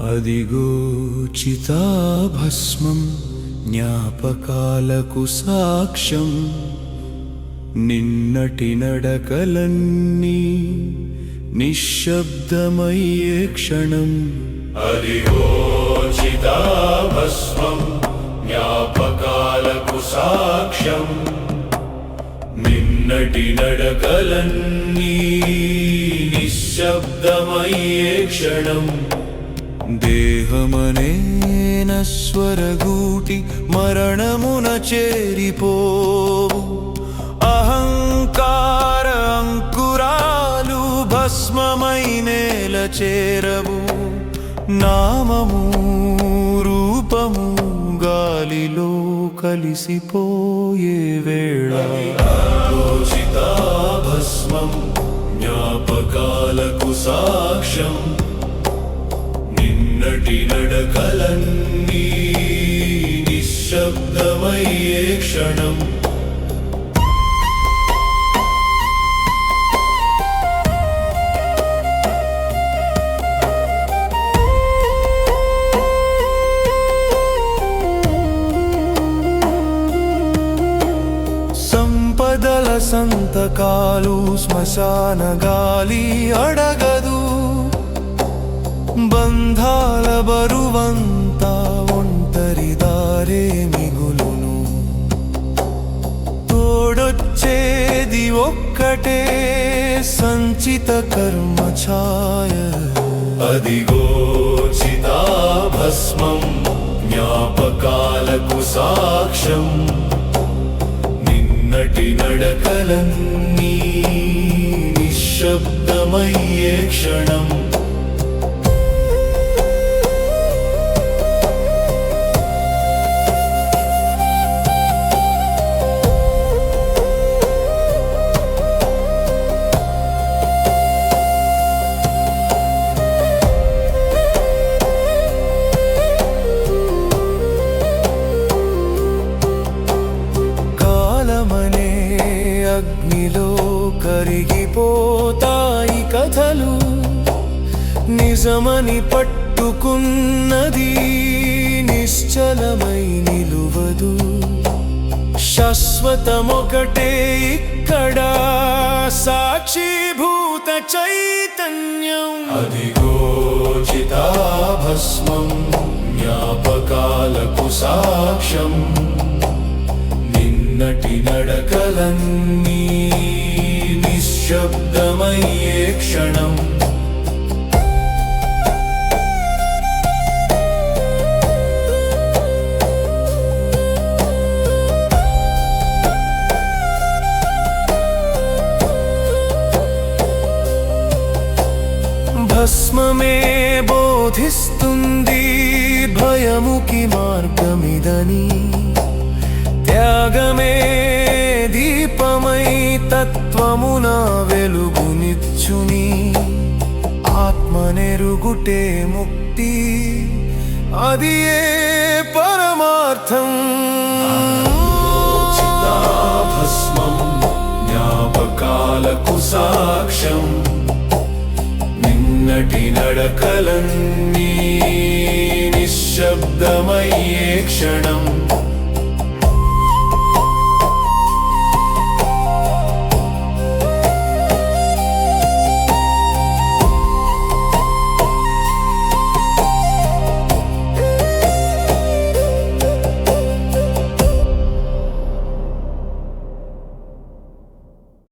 అదిగోచితాభస్మం జ్ఞాపకాలకు సాక్ష్యం. నిన్నటి నడకలన్నీ నిశ్శబ్దమయ్యే క్షణం. అదిగోచితాభస్మం జ్ఞాపకాలకు సాక్ష్యం. నిన్నటి నడకలన్నీ నిశ్శబ్దమయ్యే క్షణం. దేహమనే నస్వరగూటి మరణమున చేరిపోవు. అహంకార అంకురాలు భస్మమై నేల చేరవు. నామము రూపము గాలిలో కలిసిపోయే వేళ. భస్మం జ్ఞాపకాలకు సాక్ష్యం. నిన్నటి నడకలన్నీ నిశ్శబ్దమయ్యే క్షణం. సంపదల సంతకాలు శ్మశాన గాలి అడగదు. బంధా బరువంతా ఒంటరి దారే మిగులును. తోడొచ్చేది ఒక్కటే సంచిత కర్మ ఛాయ అదిగో భస్మం జ్ఞాపకాలకు సాక్ష్యం. నిన్నటి నడకలన్నీ నిశ్శబ్దమయ్యే క్షణం. అగ్నిలో కరిగిపోతాయి కథలు నిజమని పట్టుకున్నది నిశ్చలమై నిలువదు. శాశ్వతమొకటే ఇక్కడ సాక్షిభూత చైతన్యం. అదిగోచితాభస్మం జ్ఞాపకాలకు సాక్ష్యం. నిన్నటి నడకలన్నీ నిశ్శబ్దమయ్యే క్షణం. భస్మమే బోధిస్తుంది భయముకి మార్గమిదని. త్యాగమే దీపమై తత్వమున వెలుగునిచ్చుని. ఆత్మనెరుగుటే ముక్తి అది ఏ పరమార్థం? భస్మం జ్ఞాపకాలకు సాక్ష్యం నిన్నటి నడకలన్నీ నిశ్శబ్దమయ్యే క్షణం.